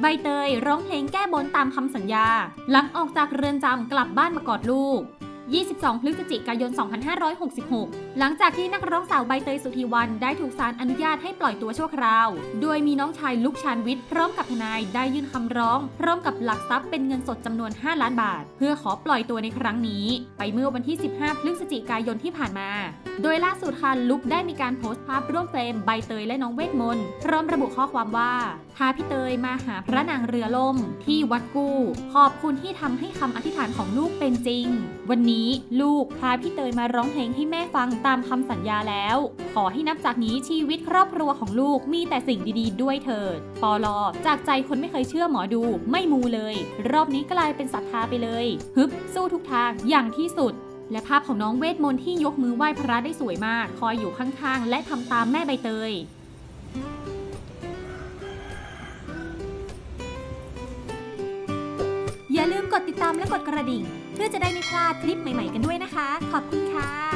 ใบเตยร้องเพลงแก้บนตามคำสัญญา หลังออกจากเรือนจำกลับบ้านมากอดลูก 22 พฤศจิกายน 2566 หลังจากที่นักร้องสาวใบเตยสุธีวันได้ถูกศาลอนุญาตให้ปล่อยตัวชั่วคราว โดยมีน้องชายลุกชานวิทย์พร้อมกับทนายได้ยื่นคำร้อง พร้อมกับหลักทรัพย์เป็นเงินสดจำนวน 5 ล้านบาท เพื่อขอปล่อยตัวในครั้งนี้ ไปเมื่อวันที่ 15 พฤศจิกายนที่ผ่านมา โดยล่าสุดค่ะลุกได้มีการโพสต์ภาพร่วมเฟรมใบเตยและน้องเวทมนต์พร้อมระบุข้อความว่าพาพี่เตยมาหาพระนางเรือล่ม ที่วัดกู้ ขอบคุณที่ทำให้คำอธิษฐานของลูกเป็นจริง วันนี้ลูกพาพี่เตยมาร้องเพลงให้แม่ฟังตามคำสัญญาแล้ว ขอให้นับจากนี้ชีวิตครอบครัวของลูกมีแต่สิ่งดีๆ ด้วยเถิดปอลอจากใจคนไม่เคยเชื่อหมอดู ไม่มูเลย รอบนี้กลายเป็นศรัทธาไปเลยฮึบสู้ทุกทางอย่างที่สุดและภาพของน้องเวทมนต์ที่ยกมือไหว้พระได้สวยมาก คอยอยู่ข้างๆ และทำตามแม่ใบเตย ดติดตามและกดกระดิ่ง เพื่อจะได้ไม่พลาดคลิปใหม่ ๆ กันด้วยนะคะ ขอบคุณค่ะ